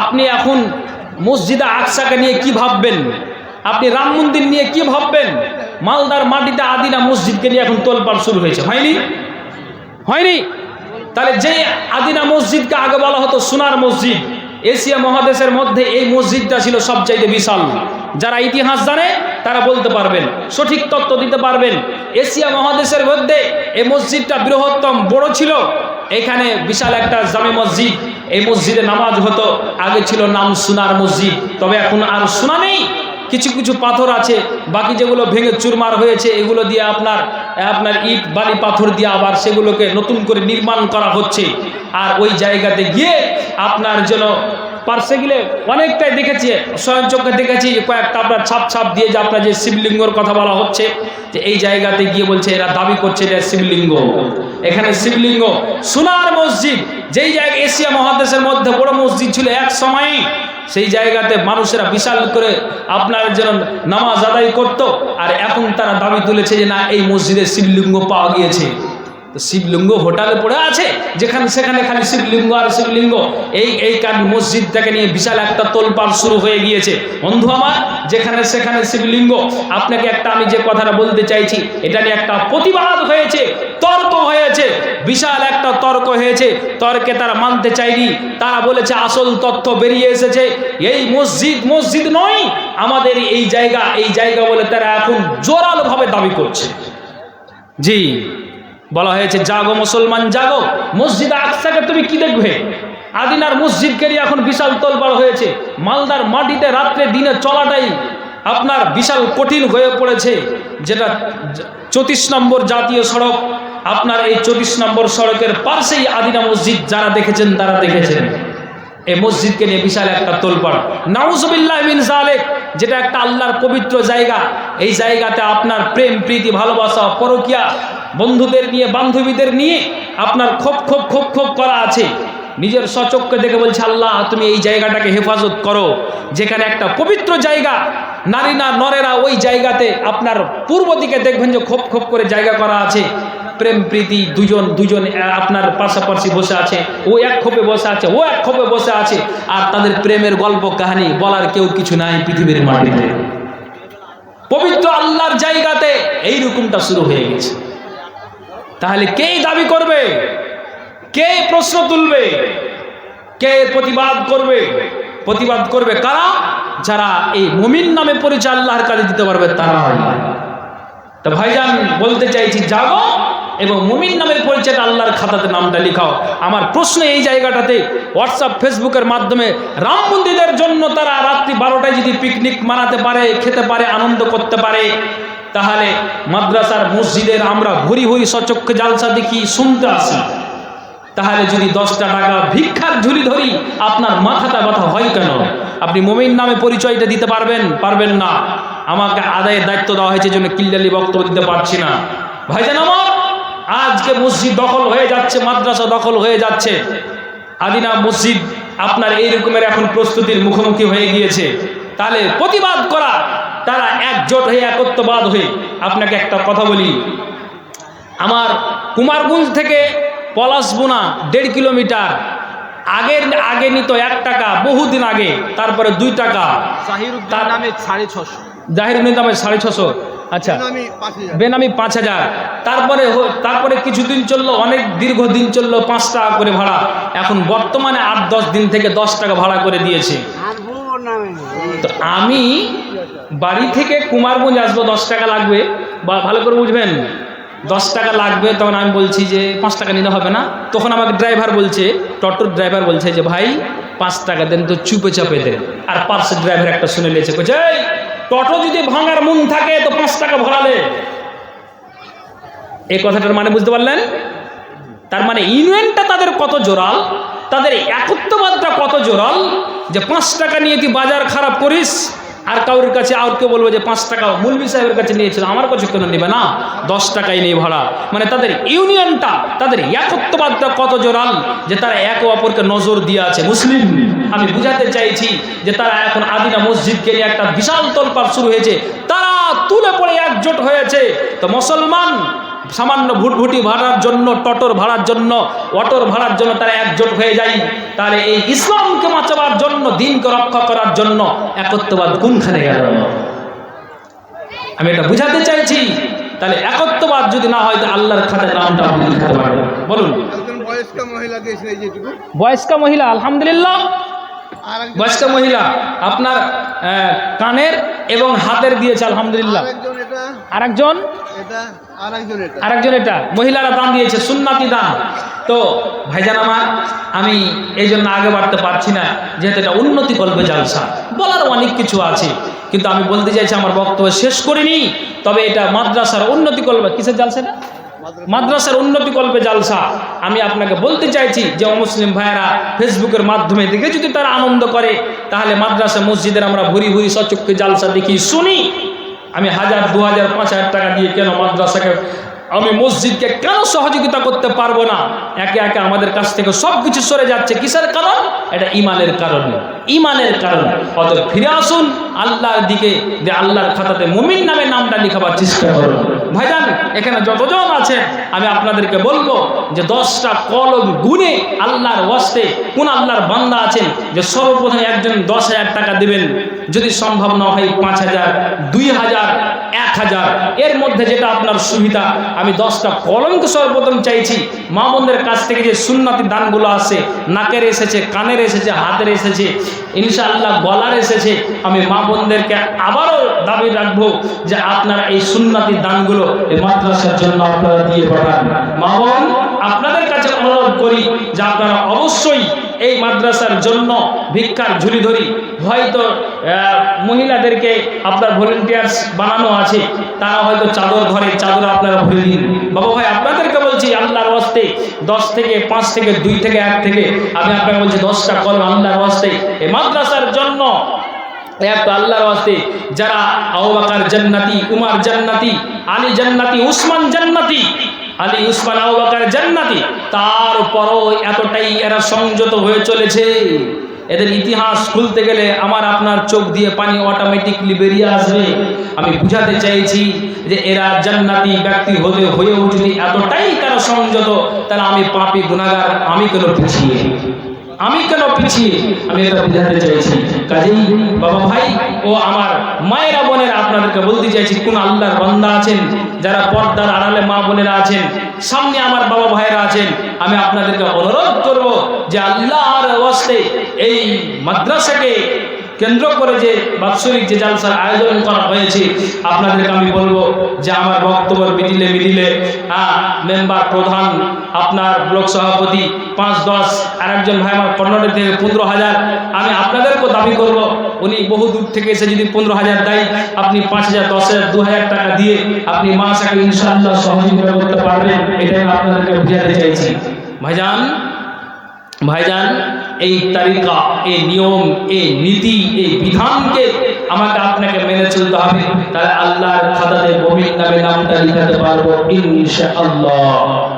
আপনি এখন মসজিদে আকসাকে নিয়ে কি ভাববেন? আপনি রাম মন্দির নিয়ে কি ভাববেন? মালদার মাটিতে আদিনা মসজিদকে নিয়ে এখন তোলপাল শুরু হয়েছে। হয়নি? হয়নি? তাহলে যে আদিনা মসজিদকে আগে বলা হতো সোনার মসজিদ, এশিয়া মহাদেশের মধ্যে এই মসজিদটা ছিল সবচাইতে বিশাল। যারা ইতিহাস জানে তারা বলতে পারবেন, সঠিক তত্ত্ব দিতে পারবেন। এশিয়া মহাদেশের মধ্যে এই মসজিদটা বৃহত্তম, বড় ছিল। এখানে বিশাল একটা জামে মসজিদ। এই মসজিদে নামাজ হতো, আগে ছিল নাম সোনার মসজিদ। তবে এখন আর সোনা নেই। কিছু কিছু পাথর আছে, বাকি যেগুলো ভেঙে চুরমার হয়েছে, এগুলো দিয়ে আপনার আপনার ইট, বালি পাথর দিয়ে আবার সেগুলোকে নতুন করে নির্মাণ করা হচ্ছে। আর ওই জায়গাতে গিয়ে আপনার যেন পার্শ্বে গেলে অনেকটাই দেখেছি, স্বয়ং চোখে দেখেছি কয়েকটা আপনার ছাপ ছাপ দিয়ে যে আপনার যে শিবলিঙ্গর কথা বলা হচ্ছে, যে এই জায়গাতে গিয়ে বলছে এরা দাবি করছে এটা শিবলিঙ্গ। এখানে শিবলিঙ্গ, সোনার মসজিদ, যেই জায়গা এশিয়া মহাদেশের মধ্যে বড় মসজিদ ছিল এক সময়ে সেই জায়গাতে মানুষেরা বিশাল করে আপনার যেন নামাজ আদায় করত, আর এখন তারা দাবি তুলেছে যে না, এই মসজিদে শিবলিঙ্গ পাওয়া গিয়েছে। তো শিবলিঙ্গ হোটেলে পড়ে আছে? যেখানে সেখানে খালি শিবলিঙ্গ আর শিবলিঙ্গ। এই এই কান মসজিদটাকে নিয়ে বিশাল একটা তোলপাড় শুরু হয়ে গিয়েছে। বন্ধু আমার, যেখানে সেখানে শিবলিঙ্গ। আপনাকে একটা আমি যে কথাটা বলতে চাইছি, এটা নিয়ে একটা প্রতিবাদ হয়েছে, তর্ক হয়েছে, বিশাল একটা তর্ক হয়েছে। তর্কে তারা মানতে চায়নি। তারা বলেছে, আসল তথ্য বেরিয়ে এসেছে। এই মসজিদ মসজিদ নয়, আমাদের এই জায়গা এই জায়গা বলে তারা এখন জোরালোভাবে দাবি করছে। জি। বলা হয়েছে, জাগো মুসলমান, জাগো। মসজিদ আকসাকে তুমি কি দেখবে? আদিনার মসজিদকে নিয়ে এখন বিশাল তোলপাড় হয়েছে। মালদার মাটিতে রাত্রে দিনে চলাটাই আপনার বিশাল কঠিন হয়ে পড়েছে। যেটা চৌত্রিশ নম্বর জাতীয় সড়ক, আপনার এই চৌত্রিশ নম্বর সড়কের পাশেই আদিনা মসজিদ, যারা দেখেছেন তারা দেখেছেন। এই মসজিদকে নিয়ে বিশাল একটা তোলপাড় নাউজুবিল্লাহ জালেক যেটা একটা আল্লাহর পবিত্র জায়গা। এই জায়গাতে আপনার প্রেম, প্রীতি, ভালোবাসা, পরকিয়া বন্ধুদের নিয়ে, বান্ধবীদের নিয়ে আপনার খোপ খোপ খোপ খোপ করা আছে। নিজের সচক্ষে দেখে বলছে, আল্লাহ, তুমি এই জায়গাটাকে হেফাজত করো। যেখানে একটা পবিত্র জায়গা, নারী না নরেরা ওই জায়গাতে আপনার পূর্ব দিকে দেখবেন যে খোপ খোপ করে জায়গা করা আছে। প্রেম, প্রীতি, দুজন দুজন আপনার পাশাপাশি বসে আছে। ও এক খোপে বসে আছে, ও এক খোপে বসে আছে। আর তাদের প্রেমের গল্প, কাহিনী বলার কেউ কিছু নাই পৃথিবীর মাটিতে। পবিত্র আল্লাহর জায়গাতে এই রকমটা শুরু হয়ে গেছে। তাহলে কেই দাবি করবে? কে প্রশ্ন তুলবে? কে প্রতিবাদ করবে? প্রতিবাদ করবে কারা? যারা এই মুমিন নামে পরিচয় আল্লাহর কাছে দিতে পারবে তারা। তা ভাইজান, বলতে চাইছি যাগো এবং মুমিন নামের পরিচয়টা আল্লাহর খাতাতে নামটা লিখাও। আমার প্রশ্ন এই জায়গাটাতে হোয়াটসঅ্যাপ ফেসবুকের মাধ্যমে রাম মন্দিরের জন্য তারা রাত্রি বারোটায় যদি পিকনিক মানাতে পারে, খেতে পারে, আনন্দ করতে পারে তাহলে মাদ্রাসার মসজিদের আমরা ভরি ভরি সচক্ষে জালসা দেখি, শুনতে আসি। তাহলে যদি দশটা টাকা ভিক্ষার ঝুলি ধরি, আপনার মাথাটা ব্যথা হয় কেন? আপনি মোমিন নামে পরিচয়টা দিতে পারবেন পারবেন না। আমাকে আদায়ের দায়িত্ব দেওয়া হয়েছে জন্য কিল্লালি বক্তব্য দিতে পারছি না। ভাইজান আমার, আজকে মসজিদ দখল হয়ে যাচ্ছে, মাদ্রাসা দখল হয়ে যাচ্ছে। আদিনা মসজিদ আপনার এই রকমের এখন প্রস্তুতির মুখোমুখি হয়ে গিয়েছে। তাহলে প্রতিবাদ করা তারা একজোট হয়ে একত্রবাদ হয়ে আপনাকে একটা কথা বলি। আমার কুমারগঞ্জ থেকে পলাশবোনা দেড় কিলোমিটার আগের আগে নিত এক টাকা বহুদিন আগে তারপরে দুই টাকা। জাহিরুদ্দিন তার- নামে সাড়ে ছশো। জাহির দামে সাড়ে ছশো। আচ্ছা বেনামি পাঁচ হাজার। তারপরে হ- তারপরে কিছুদিন চলল অনেক দীর্ঘদিন চলল পাঁচ টাকা করে ভাড়া। এখন বর্তমানে আট দশ দিন থেকে দশ টাকা ভাড়া করে দিয়েছে। তো আমি বাড়ি থেকে কুমারগঞ্জ আসব দশ টাকা লাগবে। বা ভালো করে বুঝবেন দশ টাকা লাগবে তখন আমি বলছি যে পাঁচ টাকা নিলে হবে না। তখন আমাকে ড্রাইভার বলছে টোটোর ড্রাইভার বলছে যে ভাই পাঁচ টাকা দেন তো চুপে চাপে দেন। আর পার্সের ড্রাইভার একটা শুনে নিয়েছে বলছে "এই, টোটো যদি ভাঙার মন থাকে তো পাঁচ টাকা ভরালে। এই কথাটার মানে বুঝতে পারলেন? তার মানে ইউনিয়নটা তাদের কত জোরাল তাদের একত্ববাদটা কত জোরাল যে পাঁচ টাকা নিয়ে তুই বাজার খারাপ করিস আর কারোর কাছে আর কেউ বলব যে পাঁচ টাকা মুলবি সাহেবের কাছে নিয়েছিল, আমার কাছে কেন নেবে না? দশ টাকাই নেই ভাড়া। মানে তাদের ইউনিয়নটা, তাদের একত্ববাদটা কত জোরাল যে তারা একে অপরকে নজর দিয়ে আছে। মুসলিম, আমি বুঝাতে চাইছি যে তারা এখন আদিনা মসজিদকে নিয়ে একটা বিশাল তোলপাড় শুরু হয়েছে। তারা তুলে পড়ে একজোট হয়েছে। তো মুসলমান সামান্য ভুটভুটি ভাড়ার জন্য, টটর ভাড়ার জন্য, অটোর ভাড়ার জন্য তারা একজোট হয়ে যায়। তাহলে এই ইসলামকে বাঁচাবার জন্য দিনকে রক্ষা করার জন্য একত্ববাদ কোনখানে গেল? আমি এটা বুঝাতে চাইছি। তাহলে একত্ববাদ যদি না হয় তো আল্লাহর খাতায় নামটা আপনি লিখতে পারবেন। বলুন। বয়স্ক মহিলা আলহামদুলিল্লাহ। বয়স্ক মহিলা আপনার কানের এবং হাতের দিয়েছে আলহামদুলিল্লাহ। আরেকজন? আরেকজন এটা। মহিলারা দান দিয়েছে সুন্নাতি দান। তো ভাইজান আমার আমি এই জন্য আগে বাড়তে পারছি না যেহেতু এটা উন্নতি কল্পে জালসা। বলার অনেক কিছু আছে কিন্তু আমি বলতে চাইছি আমার বক্তব্য শেষ করিনি তবে এটা মাদ্রাসার উন্নতি কল্পে কিসের জালসা এটা? মাদ্রাসার উন্নতি কল্পে জালসা। আমি আপনাকে বলতে চাইছি যে অমুসলিম ভাইয়েরা ফেসবুকের মাধ্যমে দেখে যদি তারা আনন্দ করে তাহলে মাদ্রাসা মসজিদের আমরা ভুরি ভুরি সচক্ষে জালসা দেখি শুনি। আমি হাজার দু হাজার পাঁচ হাজার টাকা দিয়ে কেন মাদ্রাসাকে আমি মসজিদকে কেন সহযোগিতা করতে পারব না? একে একে আমাদের কাছ থেকে সব কিছু সরে যাচ্ছে। কিসের কারণ? এটা ইমানের কারণে। ইমানের কারণ। অত ফিরে আসুন, আল্লাহর দিকে, যে আল্লাহর খাতাতে মুমিন নামে নামটা লিখাবার চেষ্টা করুন। ভাইজান, এখানে যতজন আছে আমি আপনাদেরকে বলব যে দশটা কলম গুনে আল্লাহর ওয়াস্তে কোন আল্লাহর বান্দা আছেন, যে সর্বপ্রথম একজন দশ হাজার টাকা দেবেন। যদি সম্ভব না হয় পাঁচ হাজার, দুই হাজার হাজার। এর মধ্যে যেটা আপনার সুবিধা, আমি দশটা কলমকে সর্বপ্রথম চাইছি, মা বোনদের কাছ থেকে যে সুন্নাতি দানগুলো আছে, নাকের এসেছে, কানের এসেছে, হাতের এসেছে, ইনশাআল্লাহ গলার এসেছে, আমি মা বোনদেরকে আবারও দাবি রাখব যে আপনারা এই সুন্নাতি দানগুলো এই মাদ্রাসার জন্য আপনারা দিয়ে পাঠান। মা বোন আপনাদের কাছে অনুরোধ করি যে আপনারা অবশ্যই এই মাদ্রাসার জন্য ভিক্ষার ঝুলি ধরি। হয়তো মহিলাদেরকে আপনার ভলেন্টিয়ার্স বানানো আছে, তারা হয়তো চাদর ধরে, চাদর আপনারা ভরে দিন। বাবা ভাই, আপনাদেরকে বলছি, আল্লাহর ওয়াস্তে দশ থেকে পাঁচ থেকে দুই থেকে এক থেকে, আমি আপনাকে বলছি, দশটা কলম আল্লাহর ওয়াস্তে এই মাদ্রাসার জন্য এক আল্লাহর ওয়াস্তে যারা আউবাকার জান্নাতি, উমার জান্নাতি, আলী জান্নাতি, উসমান জান্নাতি আলী উসমান আউবাকার জান্নাতি তারপরও এতটাই এরা সংযত হয়ে চলেছে। এদের ইতিহাস খুলতে গেলে আমার আপনার চোখ দিয়ে পানি অটোমেটিকলি বেরিয়ে আসবে। আমি বুঝাতে চাইছি যে এরা জান্নাতি ব্যক্তি হতে, হয়ে উঠলে এতটাই তারা সংযত, তারা আমি পাপি গুণাগার আমি কেন পিছিয়ে আমি কেন পিছিয়ে আমি এটা বোঝাতে চাইছি। কাজেই বাবা ভাই ও আমার মায়েরা বোনেরা আপনাদেরকে বলতে চাইছি, কোন আল্লাহর বান্দা আছেন? যারা পর্দার আড়ালে মা বোনেরা আছেন, সামনে আমার বাবা ভাইয়েরা আছেন, আমি আপনাদেরকে অনুরোধ করব যে আল্লাহর ওয়াস্তে এই মাদ্রাসাকে কেন্দ্র করে যে বাৎসরিক যে জালসার আয়োজন করা হয়েছে, আপনাদেরকে আমি বলব যে আমার বক্তব্য মিডিলে মিডিলে হ্যাঁ মেম্বার প্রধান, আপনার ব্লক সভাপতি, পাঁচ, দশ আর একজন ভাই আমার কর্ণাটক থেকে পনেরো হাজার, আমি আপনাদেরকেও দাবি করব, উনি বহু দূর থেকে এসে যদি পনেরো হাজার দেয়, আপনি পাঁচ হাজার, দশ হাজার, দু হাজার টাকা দিয়ে আপনি মাসাকে ইনশাআল্লাহ সহযোগিতা করতে পারবেন, এটাই আপনাদেরকে বুঝাতে চাইছি। ভাইজান ভাইজান এই তালিকা এই নিয়ম, এই নীতি, এই বিধানকে আমাকে আপনাকে মেনে চলতে হবে। তাহলে আল্লাহর খাতাতে বমিন নামে নামটা লিখাতে পারব ইনশাআল্লাহ।